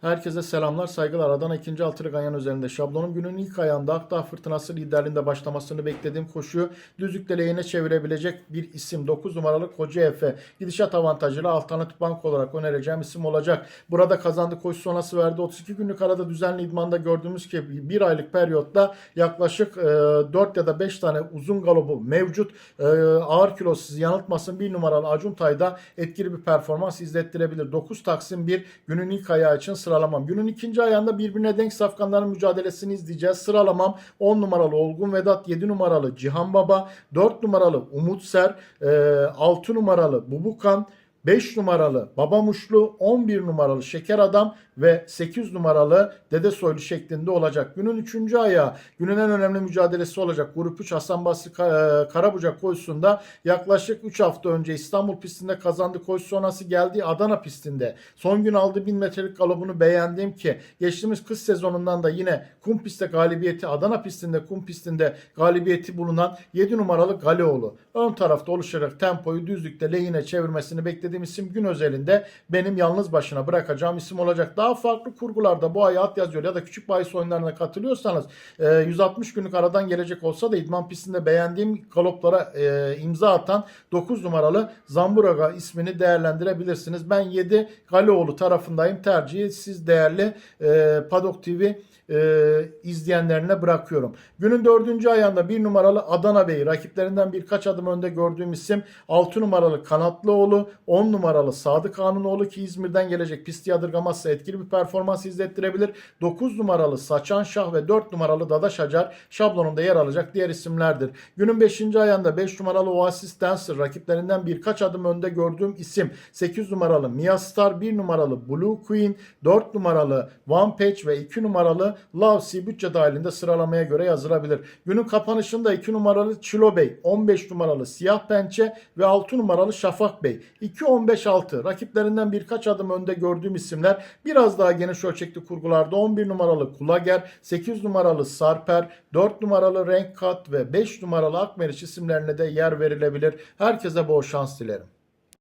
Herkese selamlar, saygılar. Adana 2. Altırı Ganyan üzerinde şablonum günün ilk ayağında Akdağ Fırtınası liderliğinde başlamasını beklediğim koşuyu düzlükte lehine çevirebilecek bir isim. 9 numaralı Koca Efe. Gidişat avantajıyla alternatif bank olarak önereceğim isim olacak. Burada kazandı koşu sonrası verdi. 32 günlük arada düzenli idmanda gördüğümüz gibi bir aylık periyotta yaklaşık e, 4 ya da 5 tane uzun galobu mevcut. E, ağır kilo sizi yanıltmasın. 1 numaralı Acuntay'da etkili bir performans izlettirebilir. 9 Taksim 1 günün ilk ayağı için sıralamam. Günün ikinci ayağında birbirine denk safkanların mücadelesini izleyeceğiz. Sıralamam 10 numaralı Olgun Vedat, 7 numaralı Cihan Baba, 4 numaralı Umut Ser, e, 6 numaralı Bubukan, 5 numaralı Baba Muşlu, 11 numaralı Şeker Adam ve 8 numaralı Dede Soylu şeklinde olacak. Günün 3. ayağı günün en önemli mücadelesi olacak. Grup 3 Hasan Basri e, Karabucak koşusunda yaklaşık 3 hafta önce İstanbul pistinde kazandı. Koşu sonrası geldiği Adana pistinde son gün aldığı 1000 metrelik galobunu beğendim ki geçtiğimiz kış sezonundan da yine kum pistte galibiyeti Adana pistinde kum pistinde galibiyeti bulunan 7 numaralı Galeoğlu. Ön tarafta oluşarak tempoyu düzlükte lehine çevirmesini beklediğim isim gün özelinde benim yalnız başına bırakacağım isim olacak. Daha farklı kurgularda bu ay at yazıyor ya da küçük bahis oyunlarına katılıyorsanız e, 160 günlük aradan gelecek olsa da idman pistinde beğendiğim galoplara e, imza atan 9 numaralı Zamburaga ismini değerlendirebilirsiniz. Ben 7 Galeoğlu tarafındayım. Tercihi siz değerli e, Padok TV e, izleyenlerine bırakıyorum. Günün dördüncü ayağında bir numaralı Adana Bey rakiplerinden birkaç adım önde gördüğüm isim 6 numaralı Kanatlıoğlu 10 numaralı Sadık Kanunoğlu ki İzmir'den gelecek pisti yadırgamazsa etkili bir performans izlettirebilir. 9 numaralı Saçan Şah ve 4 numaralı Dadaş Hacar şablonunda yer alacak diğer isimlerdir. Günün 5. ayağında 5 numaralı Oasis Dancer rakiplerinden birkaç adım önde gördüğüm isim 8 numaralı Mia Star 1 numaralı Blue Queen 4 numaralı One Patch ve 2 numaralı Love Sea bütçe dahilinde sıralamaya göre yazılabilir. Günün kapanışında 2 numaralı Çilo Bey, 15 numaralı Siyah Pençe ve 6 numaralı Şafak Bey. 2-15-6 rakiplerinden birkaç adım önde gördüğüm isimler biraz daha geniş ölçekli kurgularda 11 numaralı Kulager, 8 numaralı Sarper, 4 numaralı Renk Kat ve 5 numaralı Akmeriç isimlerine de yer verilebilir. Herkese bol şans dilerim.